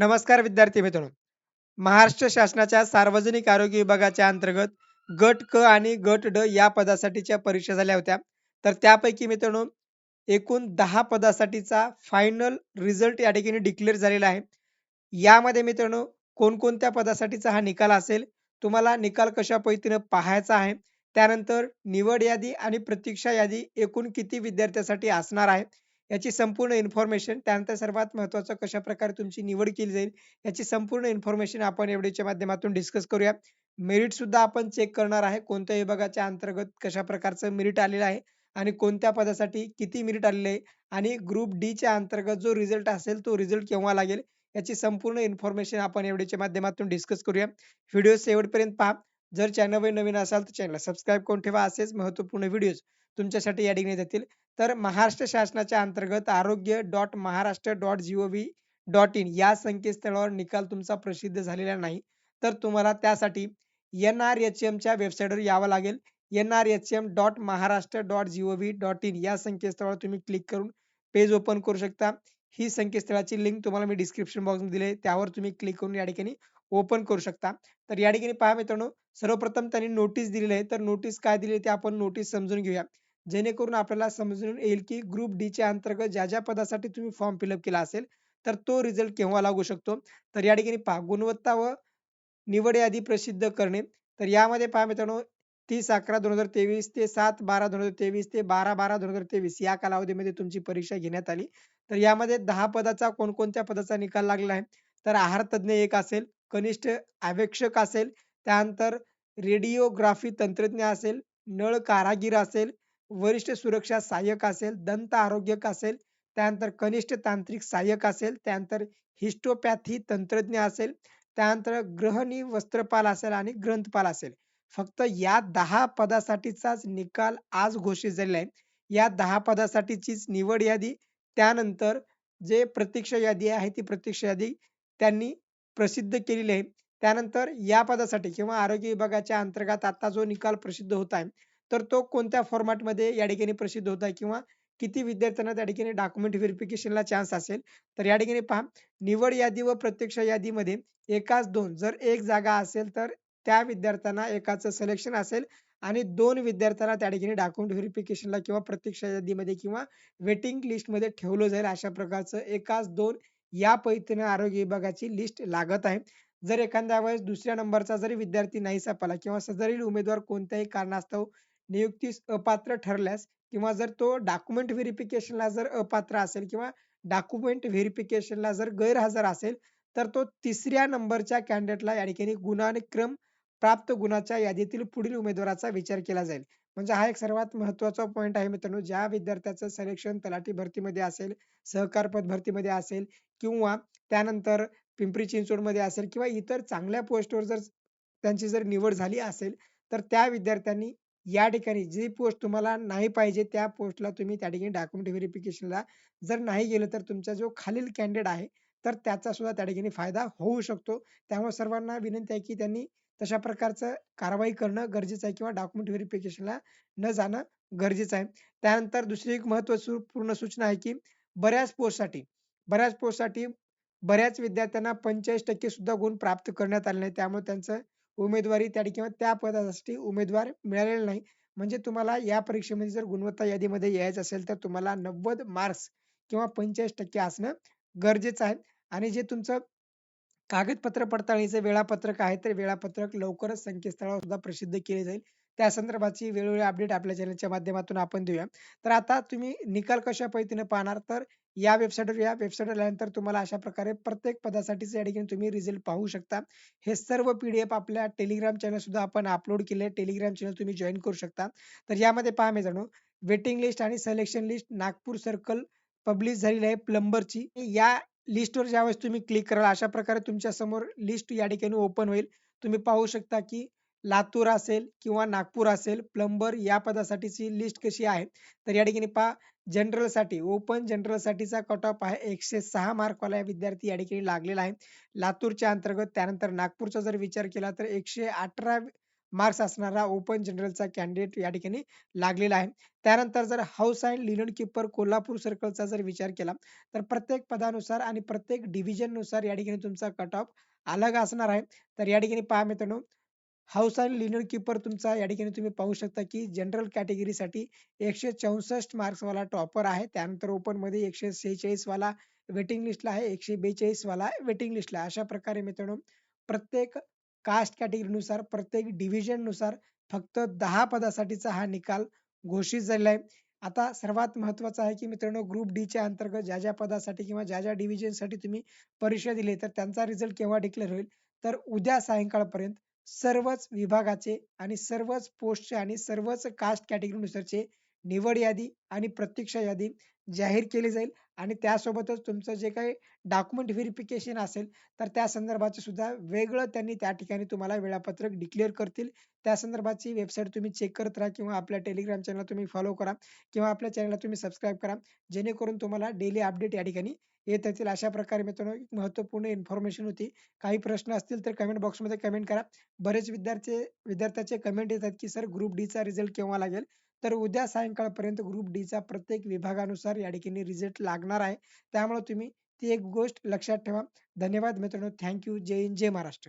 नमस्कार विद्यार्थी मित्रांनो. महाराष्ट्र शासनाच्या सार्वजनिक आरोग्य विभागाच्या अंतर्गत गट क आणि गट ड या पदासाठीच्या परीक्षा झाल्या होत्या. तर त्यापैकी मित्रांनो एकूण दहा पदासाठीचा फायनल रिझल्ट या ठिकाणी डिक्लेअर झालेला आहे. यामध्ये मित्रांनो कोणकोणत्या पदासाठीचा हा निकाल असेल तुम्हाला निकाल कशा पद्धतीनं पाहायचा आहे त्यानंतर निवड यादी आणि प्रतीक्षा यादी एकूण किती विद्यार्थ्यांसाठी असणार आहे याची संपूर्ण इन्फॉर्मेशन त्यानंतर सर्वात महत्वाचं कशा प्रकारे तुमची निवड केली जाईल याची संपूर्ण इन्फॉर्मेशन आपण एवढीच्या माध्यमातून डिस्कस करूया. मेरिट सुद्धा आपण चेक करणार आहे कोणत्या विभागाच्या अंतर्गत कशा प्रकारचं मेरिट आलेलं आहे आणि कोणत्या पदासाठी किती मेरिट आलेले आहे आणि ग्रुप डी च्या अंतर्गत जो रिझल्ट असेल तो रिझल्ट केव्हा लागेल याची संपूर्ण इन्फॉर्मेशन आपण एवढीच्या माध्यमातून डिस्कस करूया. व्हिडिओ शेवटपर्यंत पहा. जर चॅनलवर नवीन असाल तर चॅनलला सबस्क्राईब करून ठेवा. असेच महत्त्वपूर्ण व्हिडिओ तुमच्यासाठी या ठिकाणी येतील तर महाराष्ट्र शासनाच्या अंतर्गत arogya dot Maharashtra dot gov dot in या संकेतस्थळावर निकाल तुमचा प्रसिद्ध झालेला नाही. तर तुम्हाला त्यासाठी एन आर एच एमच्या वेबसाईटवर यावं लागेल. N R H M dot Maharashtra dot gov dot in या संकेतस्थळावर तुम्ही क्लिक करून पेज ओपन करू शकता. ही संकेतस्थळाची लिंक तुम्हाला मी डिस्क्रिप्शन बॉक्समध्ये दिली त्यावर तुम्ही क्लिक करून या ठिकाणी ओपन करू शकता. तर या ठिकाणी पहा मित्रांनो सर्वप्रथम त्यांनी नोटीस दिलेली आहे. तर नोटीस काय दिली ते आपण नोटीस समजून घेऊया. जेणेकरून आपल्याला समजून येईल की ग्रुप डी च्या अंतर्गत ज्या ज्या पदासाठी तुम्ही फॉर्म फिलअप केला असेल तर तो रिझल्ट केव्हा लागू शकतो? तर या ठिकाणी पहा गुणवत्ता व निवड यादी प्रसिद्ध करणे. तर यामध्ये पहा मित्रांनो तीस अकरा दोन हजार तेवीस ते सात बारा दोन हजार तेवीस ते बारा बारा दोन हजार तेवीस या कालावधीमध्ये तुमची परीक्षा घेण्यात आली. तर यामध्ये दहा पदाचा कोणकोणत्या पदाचा निकाल लागला आहे? तर आहार तज्ज्ञ एक असेल कनिष्ठ अवेक्षक असेल त्यानंतर रेडिओग्राफी तंत्रज्ञ असेल नळ कारागीर असेल वरिष्ठ सुरक्षा सहाय्यक असेल दंत आरोग्यक असेल त्यानंतर कनिष्ठ तांत्रिक सहाय्यक असेल त्यानंतर हिस्टोपॅथी तंत्रज्ञ असेल त्यानंतर ग्रहणी वस्त्रपाल असेल आणि ग्रंथपाल असेल. फक्त या दहा पदासाठीचाच निकाल आज घोषित झालेला आहे. या दहा पदासाठीचीच निवड यादी त्यानंतर जे प्रतीक्षा यादी आहे ती प्रतीक्षा यादी त्यांनी प्रसिद्ध केलेली आहे. त्यानंतर या पदासाठी किंवा आरोग्य विभागाच्या अंतर्गत आता जो निकाल प्रसिद्ध होत आहे तर तो कोणत्या फॉर्मॅटमध्ये या ठिकाणी प्रसिद्ध होत आहे किंवा किती विद्यार्थ्यांना त्या ठिकाणी डॉक्युमेंट व्हेरिफिकेशनला चान्स असेल? तर या ठिकाणी पहा निवड यादी व प्रत्यक्ष यादीमध्ये एकाच दोन जर एक जागा असेल तर त्या विद्यार्थ्यांना एकाचं सिलेक्शन असेल आणि दोन विद्यार्थ्यांना त्या ठिकाणी डॉक्युमेंट व्हेरिफिकेशनला किंवा प्रत्यक्ष यादीमध्ये किंवा वेटिंग लिस्टमध्ये ठेवलं जाईल अशा प्रकारचं एकाच दोन या पद्धतीने आरोग्य विभागाची लिस्ट लागत आहे. जर एखाद्या वेळेस दुसऱ्या नंबरचा जरी विद्यार्थी नाही सापडला किंवा सदरील उमेदवार कोणत्याही कारणास्तव नियुक्तीस अपात्र ठरल्यास किंवा जर तो डॉक्युमेंट व्हेरिफिकेशनला जर अपात्र असेल किंवा डॉक्युमेंट व्हेरिफिकेशनला जर गैरहजर असेल तर तो तिसऱ्या नंबरच्या कॅन्डिडेटला या ठिकाणी गुणानुक्रम प्राप्त गुणाच्या यादीतील पुढील उमेदवाराचा विचार केला जाईल. म्हणजे हा एक सर्वात महत्त्वाचा पॉईंट आहे मित्रांनो. ज्या विद्यार्थ्याचं सिलेक्शन तलाठी भरतीमध्ये असेल सहकार पद भरतीमध्ये असेल किंवा त्यानंतर पिंपरी चिंचवडमध्ये असेल किंवा इतर चांगल्या पोस्टवर जर त्यांची जर निवड झाली असेल तर त्या विद्यार्थ्यांनी या ठिकाणी जी पोस्ट तुम्हाला नाही पाहिजे त्या पोस्टला तुम्ही त्या ठिकाणी डॉक्युमेंट व्हेरिफिकेशनला जर नाही गेलं तर तुमचा जो खालील कॅन्डिडेट आहे तर त्याचा सुद्धा त्या ठिकाणी फायदा होऊ शकतो. त्यामुळे सर्वांना विनंती आहे की त्यांनी तशा प्रकारचं कारवाई करणं गरजेचं आहे किंवा डॉक्युमेंट व्हेरिफिकेशनला न जाणं गरजेचं आहे. त्यानंतर दुसरी एक महत्त्वपूर्ण सूचना आहे की बऱ्याच पोस्टसाठी बऱ्याच पोस्टसाठी बऱ्याच विद्यार्थ्यांना पंचेचाळीस टक्के सुद्धा गुण प्राप्त करण्यात आले नाही. त्यामुळे त्यांचं उमेदवारी त्या ठिकाणी त्या पदासाठी उमेदवार मिळालेला नाही. म्हणजे तुम्हाला या परीक्षेमध्ये जर गुणवत्ता यादीमध्ये यायचं असेल तर तुम्हाला नव्वद मार्क्स किंवा पंचेचाळीस टक्के असणं गरजेचं आहे आणि जे तुमचं कागदपत्र पडताळणीचे वेळापत्रक आहे ते वेळापत्रक लवकरच संकेतस्थळावर सुद्धा प्रसिद्ध केले जाईल. त्या संदर्भाची वेळोवेळी अपडेट आपल्या चॅनलच्या माध्यमातून आपण देऊया. तर आता तुम्ही निकाल कशा पद्धतीने पाहणार? तर या वेबसाईटवर या वेबसाईटवर आल्यानंतर तुम्हाला अशा प्रकारे प्रत्येक पदासाठीच या ठिकाणी तुम्ही रिझल्ट पाहू शकता. हे सर्व पीडीएफ आपल्या टेलिग्राम चॅनल सुद्धा आपण अपलोड केले टेलिग्राम चॅनल तुम्ही जॉईन करू शकता. तर यामध्ये पहा जाणू वेटिंग लिस्ट आणि selection list Nagpur circle publish झालेली आहे प्लंबरची. या लिस्टवर ज्यावेळेस तुम्ही क्लिक कराल अशा प्रकारे तुमच्यासमोर लिस्ट या ठिकाणी ओपन होईल. तुम्ही पाहू शकता की लातूर असेल किंवा नागपूर असेल प्लंबर या पदासाठीची लिस्ट कशी आहे? तर या ठिकाणी पहा जनरलसाठी ओपन जनरलसाठीचा कट ऑफ आहे. एकशे सहा मार्कवाला विद्यार्थी या ठिकाणी लागलेला आहे. लातूरच्या अंतर्गत त्यानंतर नागपूरचा जर विचार केला तर एकशे अठरा मार्क्स असणारा ओपन जनरलचा कॅन्डिडेट या ठिकाणी लागलेला आहे. त्यानंतर जर house and linen keeper Kolhapur सर्कलचा जर विचार केला तर प्रत्येक पदानुसार आणि प्रत्येक डिव्हिजननुसार या ठिकाणी तुमचा कट ऑफ अलग असणार आहे. तर या ठिकाणी पहा मित्रांनो हाऊस अँड लिनर किपर तुमचा या ठिकाणी तुम्ही पाहू शकता की जनरल कॅटेगरीसाठी एकशे चौसष्ट मार्क्सवाला टॉपर आहे. त्यानंतर ओपनमध्ये एकशे सेहेचाळीस वाला वेटिंग लिस्टला आहे एकशे बेचाळीस वाला वेटिंग लिस्टला अशा प्रकारे मित्रांनो प्रत्येक कास्ट कॅटेगरीनुसार प्रत्येक डिव्हिजननुसार फक्त दहा पदासाठीचा हा निकाल घोषित झालेला आहे. आता सर्वात महत्वाचं आहे की मित्रांनो ग्रुप डी च्या अंतर्गत ज्या ज्या पदासाठी किंवा ज्या ज्या डिव्हिजनसाठी तुम्ही परीक्षा दिली तर त्यांचा रिझल्ट केव्हा डिक्लेअर होईल? तर उद्या सायंकाळपर्यंत सर्वच विभागाचे आणि सर्वच पोस्टचे आणि सर्वच कास्ट कॅटेगरीनुसारचे निवड यादी आणि प्रतीक्षा यादी जाहीर केली जाईल आणि त्यासोबतच तुमचं जे काही डॉक्युमेंट व्हेरिफिकेशन असेल तर त्या संदर्भाचं सुद्धा वेगळं त्यांनी त्या ठिकाणी तुम्हाला वेळापत्रक डिक्लेअर करतील. त्या संदर्भाची वेबसाईट तुम्ही चेक करत राहा किंवा आपल्या टेलिग्राम चॅनल तुम्ही फॉलो करा किंवा आपल्या चॅनलला तुम्ही सबस्क्राईब करा जेणेकरून तुम्हाला डेली अपडेट या ठिकाणी येत येतील. अशा प्रकारे मित्रांनो एक महत्त्वपूर्ण इन्फॉर्मेशन होती. काही प्रश्न असतील तर कमेंट बॉक्समध्ये कमेंट करा. बरेच विद्यार्थी विद्यार्थ्याचे कमेंट येतात की सर ग्रुप डी चा रिझल्ट केव्हा लागेल? तर उद्या सायंकाळपर्यंत ग्रुप डी चा प्रत्येक विभागानुसार या ठिकाणी रिझल्ट लागणार आहे. त्यामुळे तुम्ही ती एक गोष्ट लक्षात ठेवा. धन्यवाद मित्रांनो. थँक्यू जय हिंद जय महाराष्ट्र.